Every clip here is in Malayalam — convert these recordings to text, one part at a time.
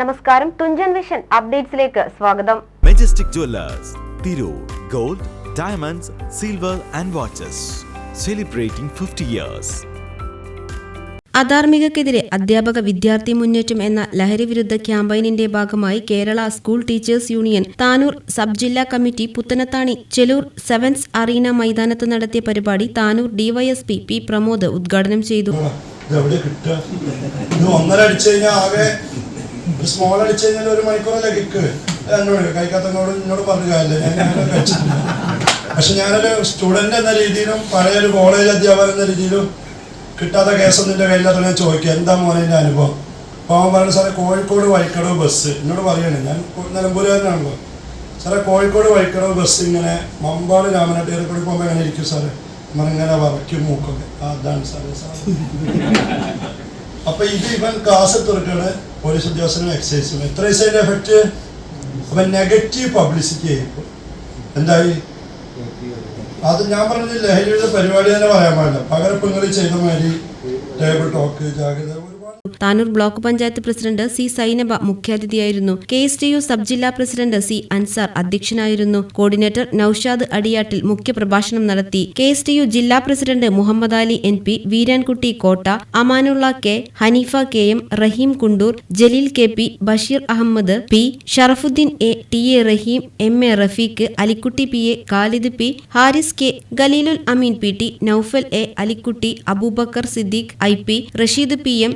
നമസ്കാരം. തുഞ്ചൻ വിഷൻ അപ്ഡേറ്റ്സിലേക്ക് സ്വാഗതം. Majestic jewellers Tirur gold diamonds silver and watches celebrating fifty years അധാർമികക്കെതിരെ അധ്യാപക വിദ്യാർത്ഥി മുന്നേറ്റം എന്ന ലഹരിവിരുദ്ധ ക്യാമ്പയിനിന്റെ ഭാഗമായി Kerala school teachers union Tanur sub ജില്ലാ committee Puthanathani Chelur sevens arena മൈതാനത്ത് നടത്തിയ പരിപാടി താനൂർ ഡിവൈഎസ്പി പി പ്രമോദ് ഉദ്ഘാടനം ചെയ്തു. ഒരു സ്മോൾ അടിച്ചു കഴിഞ്ഞാൽ ഒരു മണിക്കൂറല്ലേ കിക്ക് എന്നോട് കൈക്കത്തങ്ങോട് എന്നോട് പറഞ്ഞു കാര്യമില്ല ഞാൻ പക്ഷെ ഞാനൊരു സ്റ്റുഡന്റ് എന്ന രീതിയിലും പഴയ ഒരു കോളേജ് അധ്യാപകൻ എന്ന രീതിയിലും കിട്ടാത്ത കേസൊന്നും എന്റെ കയ്യിലാത്ത ഞാൻ ചോദിക്കുക എന്താ മോനെ എന്റെ അനുഭവം? അപ്പോൾ അവൻ പറഞ്ഞു സാറേ കോഴിക്കോട് വഴിക്കടവ് ബസ് എന്നോട് പറയണേ. ഞാൻ നിലമ്പൂരുകാരനാണല്ലോ. സാറേ കോഴിക്കോട് വഴിക്കടവ് ബസ് ഇങ്ങനെ മമ്പാട് രാമനാട്ടുകാരെ കൂടി പോകുമ്പോൾ എങ്ങനെ ഇരിക്കും സാറേ? നമ്മളിങ്ങനെ വറയ്ക്കും മൂക്കൊക്കെ. അതാണ് സാറേ സാറേ. അപ്പൊ ഇത് ഇവൻ ക്ലാസ് തുറക്കാണ് പോലീസ് ഉദ്യോഗസ്ഥനും എക്സൈസും എത്ര ദിവസത്തിന്റെ എഫക്റ്റ് അപ്പൊ നെഗറ്റീവ് പബ്ലിസിറ്റി ആയിരിക്കും. എന്തായി? അത് ഞാൻ പറഞ്ഞത് ലഹരിയുടെ പരിപാടി തന്നെ പറയാൻ പാടില്ല. പകരം ചെയ്ത മാതിരി ടേബിൾ ടോക്ക് ജാഗ്രത Tanur block panchayat president C Sainaba മുഖ്യാതിഥിയായിരുന്നു. K S T U sub ജില്ലാ പ്രസിഡന്റ് സി അൻസാർ അധ്യക്ഷനായിരുന്നു. കോർഡിനേറ്റർ നൌഷാദ് അടിയാട്ടിൽ മുഖ്യപ്രഭാഷണം നടത്തി. കെ എസ് ടി യു ജില്ലാ president Muhammad Ali N P Veerankutty Kotta Amanulla K Haneefa K M Raheem Kundoor Jaleel K P Basheer Ahammed P Sharafudheen A T A Raheem M A Rafeeq Alikutty P A Khalid P Haris K Khaleelul Ameen P T Naufal A Alikutty Abubakar Siddique I P Rasheed P M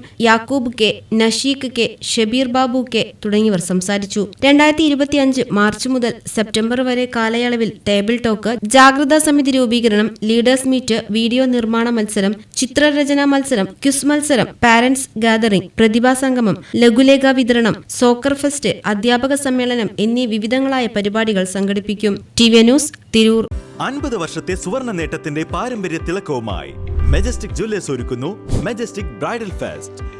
Yakub K Nasheeq K Shabeer Babu K തുടങ്ങിയവർ സംസാരിച്ചു. രണ്ടായിരത്തി ഇരുപത്തിയഞ്ച് മാർച്ച് മുതൽ സെപ്റ്റംബർ വരെ കാലയളവിൽ ടേബിൾ ടോക്ക് ജാഗ്രതാ സമിതി രൂപീകരണം ലീഡേഴ്സ് മീറ്റ് വീഡിയോ നിർമ്മാണ മത്സരം ചിത്രരചനാ മത്സരം ക്യുസ് മത്സരം പാരന്റ്സ് ഗാദറിംഗ് പ്രതിഭാ സംഗമം ലഘുലേഖ വിതരണം സോക്കർ ഫെസ്റ്റ് അധ്യാപക സമ്മേളനം എന്നീ വിവിധങ്ങളായ പരിപാടികൾ സംഘടിപ്പിക്കും. T V news Tirur. അൻപത് വർഷത്തെ സുവർണ നേട്ടത്തിന്റെ പാരമ്പര്യ തിളക്കവുമായി മെജസ്റ്റിക് ജ്വല്ലേഴ്സ് ഒരുക്കുന്നു majestic bridal fest.